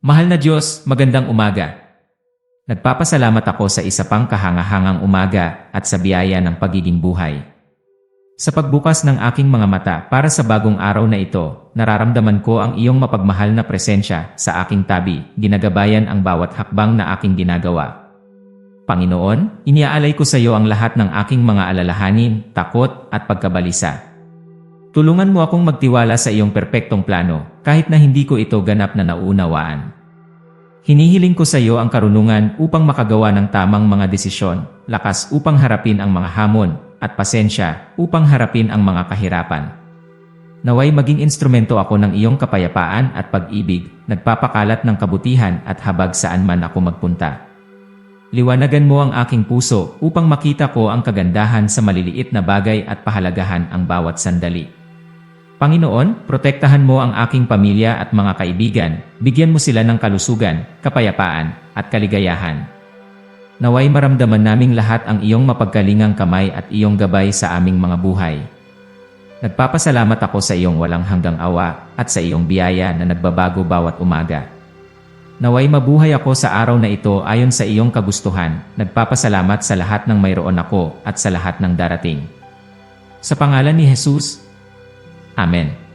Mahal na Diyos, magandang umaga. Nagpapasalamat ako sa isa pang kahangahangang umaga at sa biyaya ng pagiging buhay. Sa pagbukas ng aking mga mata para sa bagong araw na ito, nararamdaman ko ang iyong mapagmahal na presensya sa aking tabi, ginagabayan ang bawat hakbang na aking ginagawa. Panginoon, iniaalay ko sa iyo ang lahat ng aking mga alalahanin, takot at pagkabalisa. Tulungan mo akong magtiwala sa iyong perpektong plano, kahit na hindi ko ito ganap na nauunawaan. Hinihiling ko sa iyo ang karunungan upang makagawa ng tamang mga desisyon, lakas upang harapin ang mga hamon, at pasensya upang harapin ang mga kahirapan. Naway maging instrumento ako ng iyong kapayapaan at pag-ibig, nagpapakalat ng kabutihan at habag saan man ako magpunta. Liwanagan mo ang aking puso upang makita ko ang kagandahan sa maliliit na bagay at pahalagahan ang bawat sandali. Panginoon, protektahan mo ang aking pamilya at mga kaibigan, bigyan mo sila ng kalusugan, kapayapaan, at kaligayahan. Naway maramdaman naming lahat ang iyong mapagkalingang kamay at iyong gabay sa aming mga buhay. Nagpapasalamat ako sa iyong walang hanggang awa at sa iyong biyaya na nagbabago bawat umaga. Naway mabuhay ako sa araw na ito ayon sa iyong kagustuhan, nagpapasalamat sa lahat ng mayroon ako at sa lahat ng darating. Sa pangalan ni Jesus, Amen.